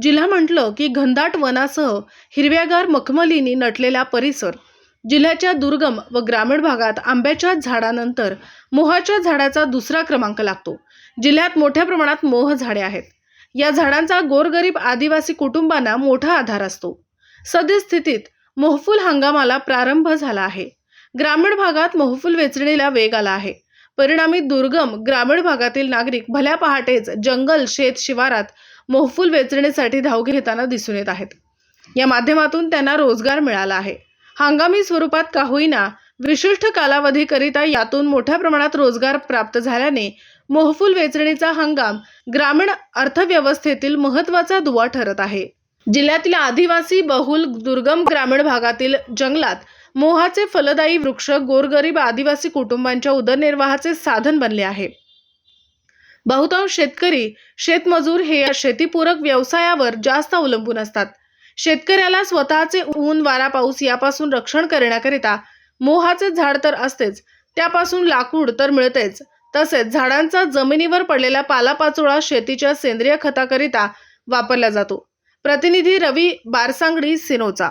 जिल्हा म्हटलं की घनदाट वनासह हिरव्यागार मखमलीनी नटलेला परिसर. जिल्ह्याच्या दुर्गम व ग्रामीण भागात आंब्याच्या झाडानंतर मोहाच्या झाडाचा दुसरा क्रमांक लागतो. जिल्ह्यात मोठ्या प्रमाणात मोह झाडे आहेत. या झाडांचा गोरगरीब आदिवासी कुटुंबांना मोठा आधार असतो. सद्यस्थितीत मोहफुल हंगामाला प्रारंभ झाला आहे. ग्रामीण भागात मोहफुल वेचणीला वेग आला आहे. परिणामी दुर्गम ग्रामीण भागातील नागरिक भल्या पहाटेच जंगल शेत शिवारात मोहफुल वेचणीसाठी धाव घेताना दिसून येत आहेत. या माध्यमातून त्यांना रोजगार मिळाला आहे. हंगामी स्वरूपात का होईना विशिष्ट कालावधीकरिता यातून मोठ्या प्रमाणात रोजगार प्राप्त झाल्याने मोहफुल वेचणीचा हंगाम ग्रामीण अर्थव्यवस्थेतील महत्त्वाचा दुवा ठरत आहे. जिल्ह्यातील आदिवासी बहुल दुर्गम ग्रामीण भागातील जंगलात मोहाचे फलदायी वृक्ष गोरगरीब आदिवासी कुटुंबांच्या उदरनिर्वाहाचे साधन बनले आहे. बहुतांश शेतकरी शेतमजूर हे या शेतीपूरक व्यवसायावर जास्त अवलंबून असतात. शेतकऱ्याला स्वतःचे ऊन वारा पाऊस यापासून रक्षण करण्याकरिता मोहाचे झाड तर असतेच त्यापासून लाकूड तर मिळतेच. तसेच झाडांचा जमिनीवर पडलेला पालापाचोळा शेतीच्या सेंद्रिय खताकरिता वापरला जातो. प्रतिनिधी रवी बारसांगडी सिनोचा